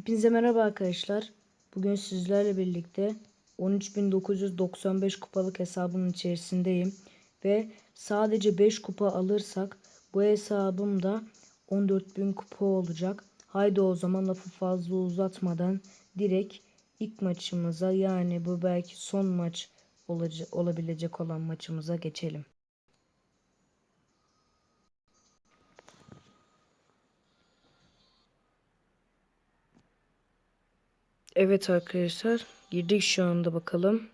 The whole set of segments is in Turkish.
Hepinize merhaba arkadaşlar. Bugün sizlerle birlikte 13.995 kupalık hesabın içerisindeyim. Ve sadece 5 kupa alırsak bu hesabım da 14.000 kupa olacak. Haydi o zaman lafı fazla uzatmadan direkt ilk maçımıza yani bu belki son maç olabilecek olan maçımıza geçelim. Evet arkadaşlar girdik şu anda bakalım.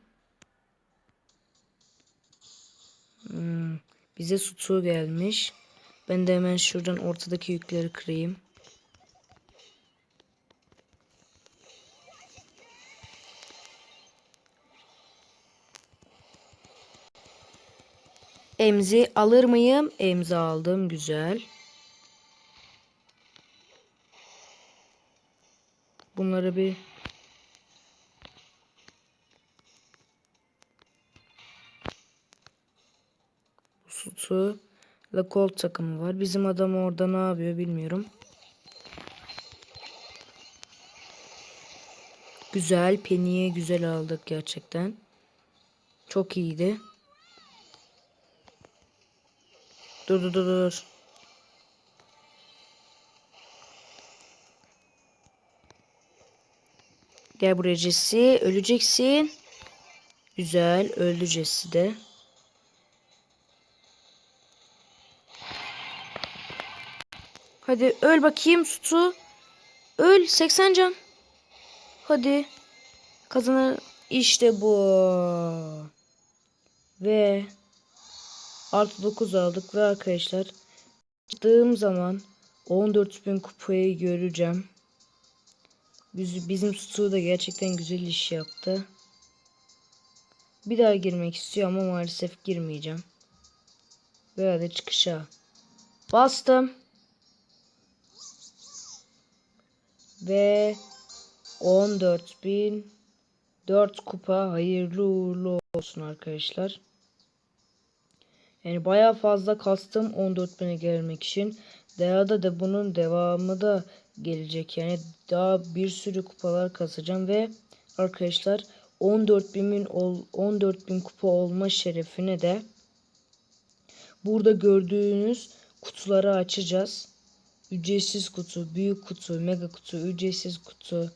Hmm, bize su gelmiş. Ben de hemen şuradan ortadaki yükleri kırayım. Emzi alır mıyım? Emzi aldım. Güzel. Bunları bir Sutu ve Colt takımı var. Bizim adam orada ne yapıyor bilmiyorum. Güzel. Penny'e güzel aldık gerçekten. Çok iyiydi. Dur dur dur dur. Gel buraya Jesse. Öleceksin. Güzel. Öldü Jesse de. Hadi öl bakayım Sutu. Öl 80 can. Hadi. Kazanır. İşte bu. Ve artı 9 aldık ve arkadaşlar çıktığım zaman 14.000 kupayı göreceğim. Biz, bizim Sutu da gerçekten güzel iş yaptı. Bir daha girmek istiyor ama maalesef girmeyeceğim. Hadi çıkışa. Bastım. Ve 14.004 kupa hayırlı uğurlu olsun arkadaşlar. Yani baya fazla kastım 14.000'e gelmek için. Daha da bunun devamı da gelecek. Yani daha bir sürü kupalar kasacağım ve arkadaşlar 14.000 ol 14.000 kupa olma şerefine de burada gördüğünüz kutuları açacağız ücretsiz kutu, büyük kutu, mega kutu, ücretsiz kutu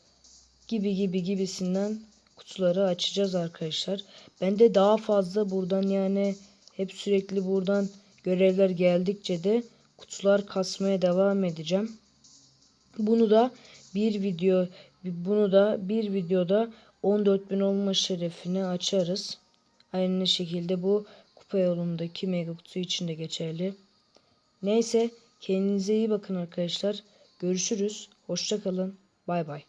gibi gibi gibisinden kutuları açacağız arkadaşlar. Ben de daha fazla buradan yani hep sürekli buradan görevler geldikçe de kutular kasmaya devam edeceğim. Bunu da bir video bunu da bir videoda 14.000 olma şerefine açarız. Aynı şekilde bu kupa yolundaki mega kutu için de geçerli. Neyse Kendinize iyi bakın arkadaşlar. Görüşürüz. Hoşça kalın. Bay bay.